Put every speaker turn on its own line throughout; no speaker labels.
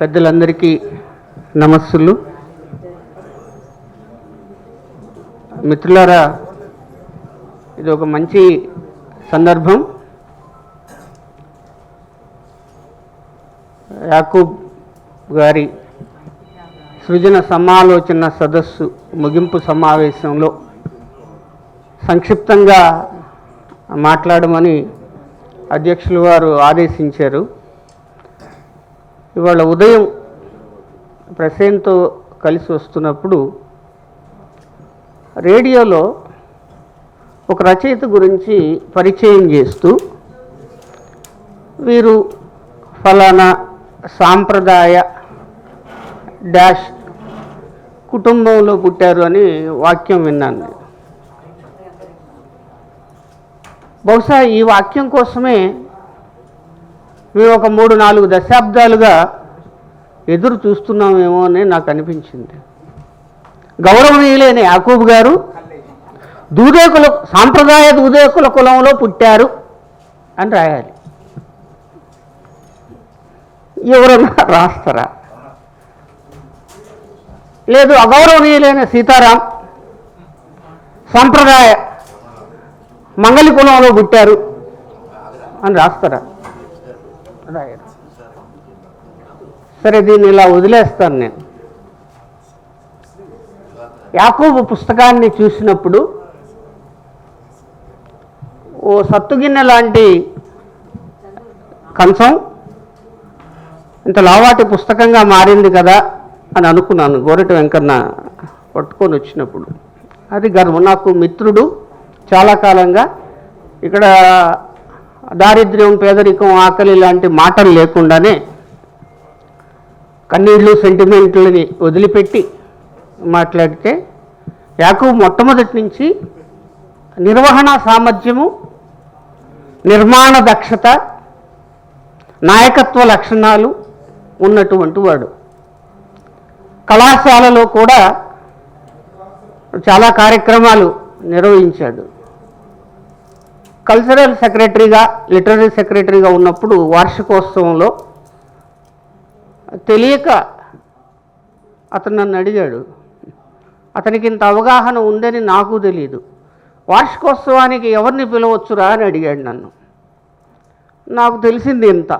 పెద్దలందరికీ నమస్సులు. మిత్రులారా ఇది ఒక మంచి సందర్భం. యాకూబ్ గారి సృజన సమాలోచన సదస్సు ముగింపు సమావేశంలో సంక్షిప్తంగా మాట్లాడమని అధ్యక్షులు వారు ఆదేశించారు. ఇవాళ ఉదయం ప్రసేన్తో కలిసి వస్తున్నప్పుడు రేడియోలో ఒక రచయిత గురించి పరిచయం చేస్తూ వీరు ఫలానా సాంప్రదాయ డాష్ కుటుంబంలో పుట్టారు అని వాక్యం విన్నాను నేను. బహుశా ఈ వాక్యం కోసమే మేము ఒక మూడు నాలుగు దశాబ్దాలుగా ఎదురు చూస్తున్నామేమో అని నాకు అనిపించింది. గౌరవనీయులైన యాకూబ్ గారు దూదేకుల సాంప్రదాయ దూదేకుల కులంలో పుట్టారు అని రాయాలి. ఎవరన్నా రాస్తారా? లేదు అగౌరవనీయులైన సీతారాం సాంప్రదాయ మంగళి కులంలో పుట్టారు అని రాస్తారా? రాయరు సరే దీన్ని ఇలా వదిలేస్తాను నేను. యాకోబు పుస్తకాన్ని చూసినప్పుడు ఓ సత్తుగిన్నె లాంటి కంచం ఇంత లావాటి పుస్తకంగా మారింది కదా అని అనుకున్నాను. గోరటి వెంకన్న పట్టుకొని వచ్చినప్పుడు. అది గర్వం. నాకు మిత్రుడు చాలా కాలంగా ఇక్కడ దారిద్ర్యం పేదరికం ఆకలి లాంటి మాటలు లేకుండానే కన్నీళ్ళు సెంటిమెంట్లని వదిలిపెట్టి మాట్లాడితే యాకూబ్ మొట్టమొదటి నుంచి నిర్వహణ సామర్థ్యము నిర్మాణ దక్షత నాయకత్వ లక్షణాలు ఉన్నటువంటి వాడు. కళాశాలలో కూడా చాలా కార్యక్రమాలు నిర్వహించాడు. కల్చరల్ సెక్రటరీగా లిటరరీ సెక్రటరీగా ఉన్నప్పుడు వార్షికోత్సవంలో తెలియక అతను నన్ను అడిగాడు అతనికి ఇంత అవగాహన ఉందని నాకు తెలియదు వార్షికోత్సవానికి ఎవరిని పిలవచ్చురా? అని అడిగాడు నన్ను. నాకు తెలిసింది ఇంత.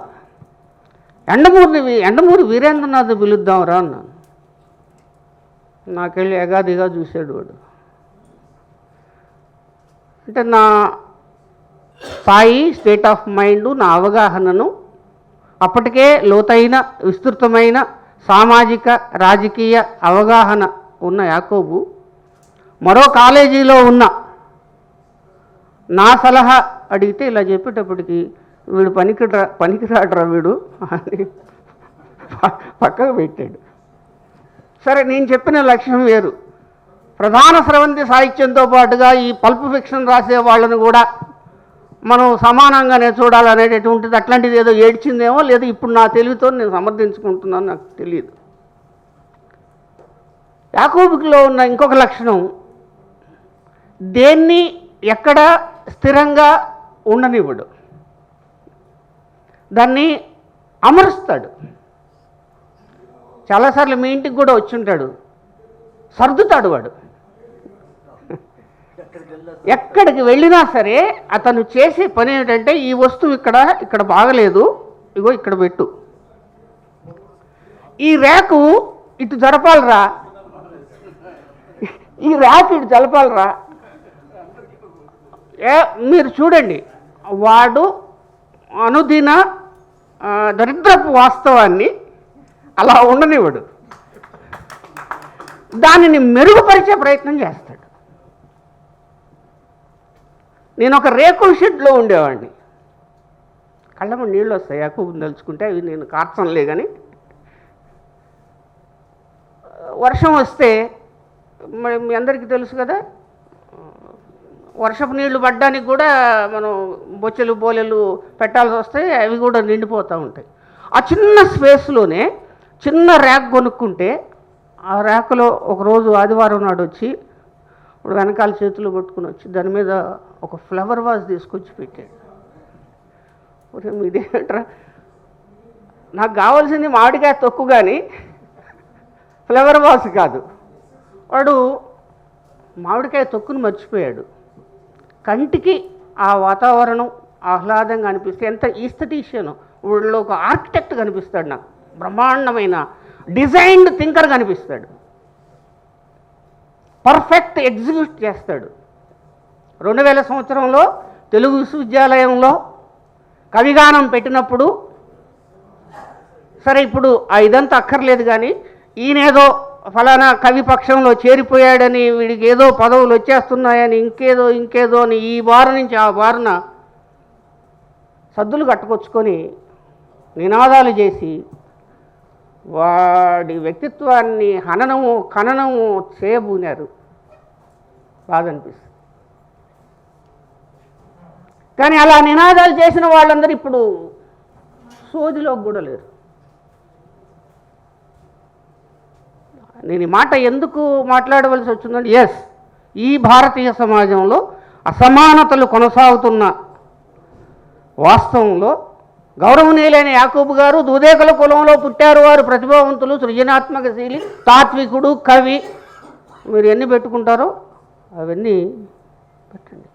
ఎండమూరిని ఎండమూరి వీరేంద్రనాథ్ పిలుద్దాంరా? అన్నాను. నాకెళ్ళి ఎగాదిగా చూశాడు వాడు. అంటే నా స్థాయి స్టేట్ ఆఫ్ మైండ్ నా అవగాహనను అప్పటికే లోతైన విస్తృతమైన సామాజిక రాజకీయ అవగాహన ఉన్న యాకోబు మరో కాలేజీలో ఉన్న నా సలహా అడిగితే ఇలా చెప్పేటప్పటికి వీడు పనికిరా పనికిరాడరా వీడు అని పక్కకు పెట్టాడు. సరే నేను చెప్పిన లక్ష్యం వేరు. ప్రధాన స్రవంతి సాహిత్యంతో పాటుగా ఈ పల్ప్ ఫిక్షన్ రాసే వాళ్ళను కూడా మనం సమానంగానే చూడాలనేటటువంటిది అట్లాంటిది ఏదో ఏడ్చిందేమో లేదా ఇప్పుడు నా తెలివితో నేను సమర్థించుకుంటున్నాను నాకు తెలియదు. యాకోబుకిలో ఉన్న ఇంకొక లక్షణం దేన్ని ఎక్కడ స్థిరంగా ఉండనివ్వడు. దాన్ని అమరుస్తాడు. చాలాసార్లు మీ ఇంటికి కూడా వచ్చి ఉంటాడు. సర్దుతాడు వాడు. ఎక్కడికి వెళ్ళినా సరే అతను చేసే పని ఏమిటంటే ఈ వస్తువు ఇక్కడ ఇక్కడ బాగలేదు ఇగో ఇక్కడ పెట్టు. ఈ ర్యాకు ఇటు జరపాలరా. ఈ ర్యాక్ ఇటు జరపాలరా. ఏ మీరు చూడండి. వాడు అనుదిన దరిద్రపు వాస్తవాన్ని అలా ఉండనివ్వడు. దానిని మెరుగుపరిచే ప్రయత్నం చేస్తాడు. నేను ఒక రేకుల షెడ్లో ఉండేవాడిని. కళ్ళము నీళ్ళు వస్తాయి ఎక్కువ తలుచుకుంటే అవి నేను కార్చంలే కానీ వర్షం వస్తే మరి మీ అందరికీ తెలుసు కదా వర్షపు నీళ్ళు పడ్డానికి కూడా మనం బొచ్చెలు బోలెలు పెట్టాల్సి వస్తాయి అవి కూడా నిండిపోతూ ఉంటాయి. ఆ చిన్న స్పేస్లోనే చిన్న ర్యాక్ కొనుక్కుంటే ఆ ర్యాక్లో ఒకరోజు ఆదివారం నాడు వచ్చి ఇప్పుడు వెనకాల చేతులు పట్టుకుని వచ్చి దాని మీద ఒక ఫ్లవర్ వాజ్ తీసుకొచ్చి పెట్టాడు. ఒరే మీదేంట్రా నాకు కావాల్సింది మామిడికాయ తొక్కు కానీ ఫ్లవర్ వాజ్ కాదు. వాడు మామిడికాయ తొక్కును మర్చిపోయాడు. కంటికి ఆ వాతావరణం ఆహ్లాదంగా అనిపిస్తే ఎంత ఈస్థటీషియన్ ఊళ్ళో ఒక ఆర్కిటెక్ట్ కనిపిస్తాడు నాకు. బ్రహ్మాండమైన డిజైన్డ్ థింకర్ కనిపిస్తాడు. పర్ఫెక్ట్ ఎగ్జిక్యూట్ చేస్తాడు. రెండు వేల సంవత్సరంలో తెలుగు విశ్వవిద్యాలయంలో కవిగానం పెట్టినప్పుడు సరే ఇప్పుడు ఆ ఇదంతా అక్కర్లేదు కానీ ఈయనేదో ఫలానా కవి పక్షంలో చేరిపోయాడని వీడికి ఏదో పదవులు వచ్చేస్తున్నాయని ఇంకేదో ఇంకేదో అని ఈ బారు నుంచి ఆ బారున సద్దులు కట్టుకొచ్చుకొని నినాదాలు చేసి వాడి వ్యక్తిత్వాన్ని హననము ఖననము చేయబూనారు బాధ అనిపిస్తుంది. కానీ అలా నినాదాలు చేసిన వాళ్ళందరూ ఇప్పుడు సోదిలో కూడా లేరు. నేను ఈ మాట ఎందుకు మాట్లాడవలసి వచ్చిందంటే ఎస్ ఈ భారతీయ సమాజంలో అసమానతలు కొనసాగుతున్న వాస్తవంలో గౌరవనీయులైన యాకూబ్ గారు దుదేకుల కులంలో పుట్టారు వారు ప్రతిభావంతులు సృజనాత్మకశీలి తాత్వికుడు కవి. మీరు ఎన్ని పెట్టుకుంటారో అవన్నీ పెట్టండి.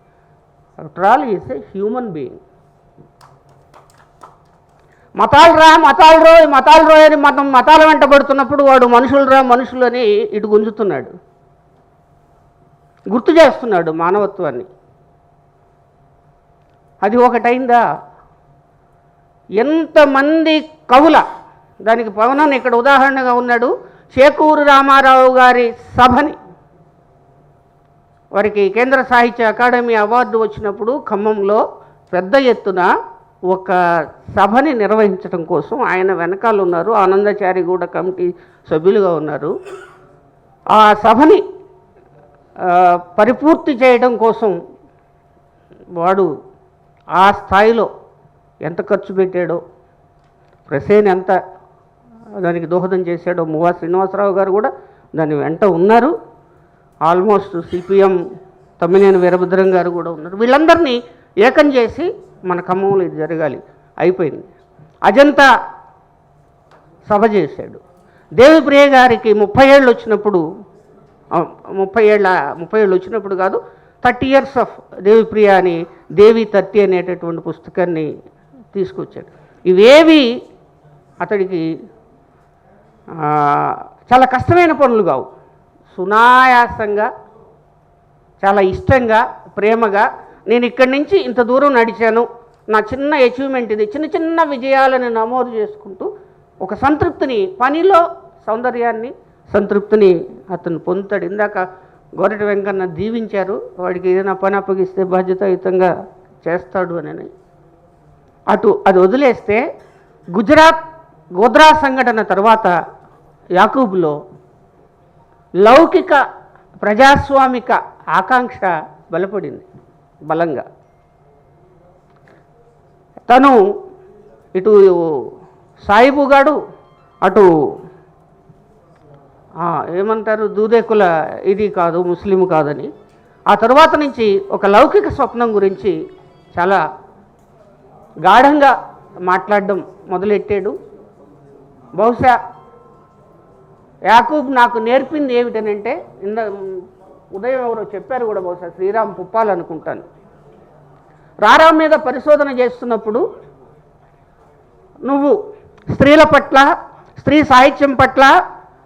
After is a human being మతాలు రా మతాలు రో మతాలు రో అని మతం మతాల వెంటబడుతున్నప్పుడు వాడు మనుషులు రా మనుషులు అని ఇటు గుంజుతున్నాడు. గుర్తు చేస్తున్నాడు మానవత్వాన్ని. అది ఒకటైందా? ఎంతమంది కవుల దానికి పవనన్ ఇక్కడ ఉదాహరణగా ఉన్నాడు చేకూరు రామారావు గారి సభని వారికి కేంద్ర సాహిత్య అకాడమీ అవార్డు వచ్చినప్పుడు ఖమ్మంలో పెద్ద ఎత్తున ఒక సభని నిర్వహించడం కోసం ఆయన వెనకాల ఉన్నారు. ఆనందచారి కూడా కమిటీ సభ్యులుగా ఉన్నారు. ఆ సభని పరిపూర్తి చేయడం కోసం వాడు ఆ స్థాయిలో ఎంత ఖర్చు పెట్టాడో ప్రసేన్ ఎంత దానికి దోహదం చేశాడో మువా శ్రీనివాసరావు గారు కూడా దాని వెంట ఉన్నారు. ఆల్మోస్ట్ సిపిఎం తమ్మినేని వీరభద్రం గారు కూడా ఉన్నారు. వీళ్ళందరినీ ఏకం చేసి మన ఖమ్మంలో ఇది జరగాలి. అయిపోయింది. అజంతా సభ చేశాడు. దేవిప్రియ గారికి ముప్పై ఏళ్ళు వచ్చినప్పుడు ముప్పై ఏళ్ళ ముప్పై ఏళ్ళు వచ్చినప్పుడు కాదు థర్టీ ఇయర్స్ ఆఫ్ దేవిప్రియ అని దేవి థర్టీ అనేటటువంటి పుస్తకాన్ని తీసుకొచ్చాడు. ఇవేవి అతడికి చాలా కష్టమైన పనులు కావు. సునాయాసంగా చాలా ఇష్టంగా ప్రేమగా నేను ఇక్కడి నుంచి ఇంత దూరం నడిచాను. నా చిన్న అచీవ్మెంట్ ఇది. చిన్న చిన్న విజయాలను నమోదు చేసుకుంటూ ఒక సంతృప్తిని పనిలో సౌందర్యాన్ని సంతృప్తిని అతను పొందుతాడు. ఇందాక గోరటి వెంకన్న దీవించారు. వాడికి ఏదైనా పని అప్పగిస్తే బాధ్యతాయుతంగా చేస్తాడు అని. అటు అది వదిలేస్తే గుజరాత్ గోద్రా సంఘటన తర్వాత యాకూబ్లో లౌకిక ప్రజాస్వామిక ఆకాంక్ష బలపడింది బలంగా. తను ఇటు సాయిబు గాడు అటు ఏమంటారు దూదేకుల ఇది కాదు ముస్లిం కాదని. ఆ తర్వాత నుంచి ఒక లౌకిక స్వప్నం గురించి చాలా గాఢంగా మాట్లాడడం మొదలెట్టాడు. బహుశా యాకూబ్ నాకు నేర్పింది ఏమిటనంటే ఇంద ఉదయం ఎవరో చెప్పారు కూడా బహుశా శ్రీరామ్ పుప్పాలనుకుంటాను రారా మీద పరిశోధన చేస్తున్నప్పుడు నువ్వు స్త్రీల పట్ల స్త్రీ సాహిత్యం పట్ల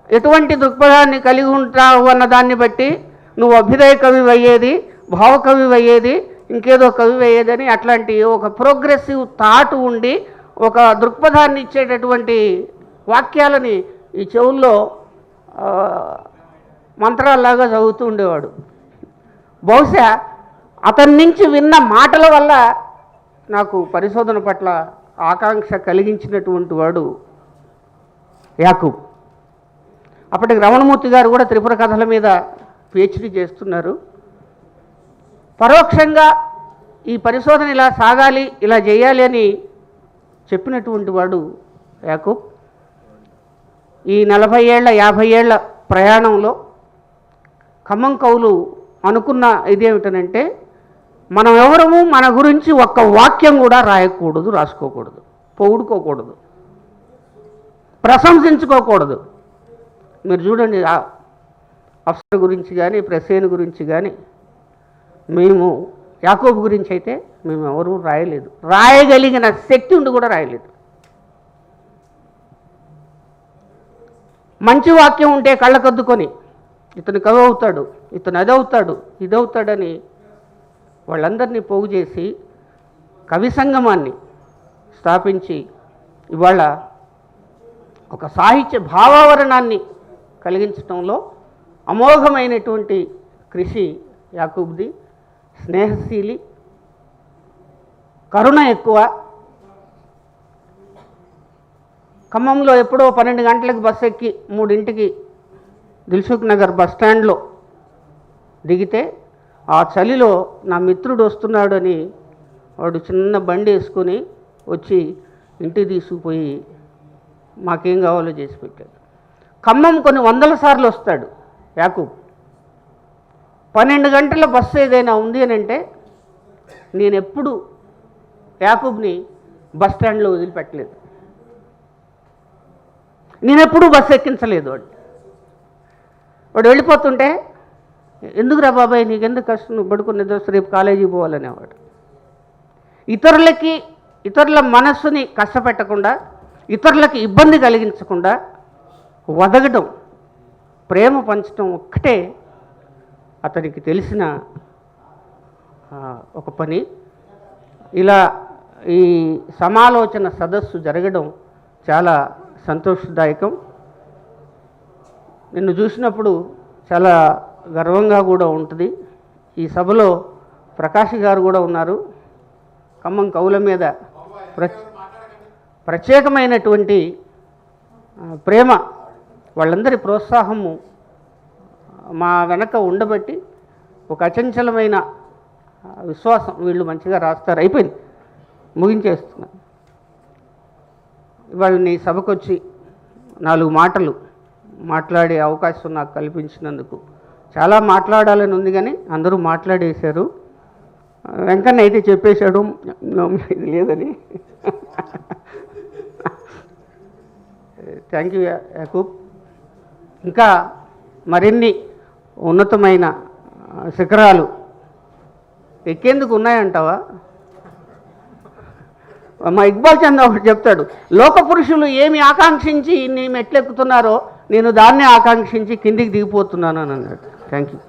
ఎటువంటి దృక్పథాన్ని కలిగి ఉంటావు అన్న దాన్ని బట్టి నువ్వు అభ్యుదయ కవి అయ్యేది భావకవి అయ్యేది ఇంకేదో కవి అయ్యేదని అట్లాంటి ఒక ప్రోగ్రెసివ్ థాట్ ఉండి ఒక దృక్పథాన్ని ఇచ్చేటటువంటి వాక్యాలని ఈ చెవుల్లో మంత్రాల్లాగా చదువుతూ ఉండేవాడు. బహుశా అతని నుంచి విన్న మాటల వల్ల నాకు పరిశోధన పట్ల ఆకాంక్ష కలిగించినటువంటి వాడు యాకూబ్. అప్పటికి రమణమూర్తి గారు కూడా త్రిపుర కథల మీద పిహెచ్డి చేస్తున్నారు. పరోక్షంగా ఈ పరిశోధన ఇలా సాగాలి ఇలా చేయాలి అని చెప్పినటువంటి వాడు యాకూబ్. ఈ నలభై ఏళ్ళ యాభై ఏళ్ళ ప్రయాణంలో ఖమ్మం కవులు అనుకున్న ఇదేమిటనంటే మనం ఎవరము మన గురించి ఒక్క వాక్యం కూడా రాయకూడదు రాసుకోకూడదు పొగుడుకోకూడదు ప్రశంసించుకోకూడదు. మీరు చూడండి అఫ్సర్ గురించి కానీ ప్రసేన్ గురించి కానీ మేము యాకోబు గురించి అయితే మేము ఎవరూ రాయలేదు. రాయగలిగిన శక్తి ఉండి కూడా రాయలేదు. మంచి వాక్యం ఉంటే కళ్ళకద్దుకొని ఇతను కవి అవుతాడు ఇతను అదవుతాడు ఇదవుతాడని వాళ్ళందరినీ పోగు చేసి కవి సంగమాన్ని స్థాపించి ఇవాళ ఒక సాహిత్య భావావరణాన్ని కలిగించడంలో అమోఘమైనటువంటి కృషి యాకూబ్ది స్నేహశీలి కరుణ ఎక్కువ ఖమ్మంలో ఎప్పుడో పన్నెండు గంటలకు బస్సు ఎక్కి మూడింటికి దిల్సుఖ్ నగర్ బస్ స్టాండ్లో దిగితే ఆ చలిలో నా మిత్రుడు వస్తున్నాడు అని వాడు చిన్న బండి వేసుకొని వచ్చి ఇంటికి తీసుకుపోయి మాకేం కావాలో చేసి పెట్టాడు. ఖమ్మం కొన్ని వందల సార్లు వస్తాడు యాకూబ్. పన్నెండు గంటల బస్సు ఏదైనా ఉంది అని అంటే నేను ఎప్పుడు యాకూబ్ని బస్ స్టాండ్లో వదిలిపెట్టలేదు. నేను ఎప్పుడూ బస్సు ఎక్కించలేదు వాడు. వాడు వెళ్ళిపోతుంటే ఎందుకురా బాబాయ్ నీకెందుకు కష్టం? నువ్వు పడుకుని నిద్ర రేపు కాలేజీకి పోవాలనేవాడు. ఇతరులకి ఇతరుల మనస్సుని కష్టపెట్టకుండా ఇతరులకి ఇబ్బంది కలిగించకుండా వదగడం ప్రేమ పంచడం ఒక్కటే అతనికి తెలిసిన ఒక పని. ఇలా ఈ సమాలోచన సదస్సు జరగడం చాలా సంతోషదాయకం. నిన్ను చూసినప్పుడు చాలా గర్వంగా కూడా ఉంటుంది. ఈ సభలో ప్రకాష్ గారు కూడా ఉన్నారు. ఖమ్మం కవుల మీద ప్ర ప్రత్యేకమైనటువంటి ప్రేమ వాళ్ళందరి ప్రోత్సాహము మా వెనక ఉండబట్టి ఒక అచంచలమైన విశ్వాసం వీళ్ళు మంచిగా రాస్తారు. అయిపోయింది. ముగించేస్తున్నాను వాళ్ళని సభకొచ్చి నాలుగు మాటలు మాట్లాడే అవకాశం నాకు కల్పించినందుకు. చాలా మాట్లాడాలని ఉంది కానీ అందరూ మాట్లాడేశారు. వెంకన్న అయితే చెప్పేశాడు ఇది లేదని. Thank you Yakub. ఇంకా మరిన్ని ఉన్నతమైన శిఖరాలు ఎక్కేందుకు ఉన్నాయంటావా? మా ఇక్బాల్ చంద్ ఒకటి చెప్తాడు లోక పురుషులు ఏమి ఆకాంక్షించి ఇన్ని మెట్లెక్కుతున్నారో నేను దాన్నే ఆకాంక్షించి కిందికి దిగిపోతున్నాను అని అన్నాడు. Thank you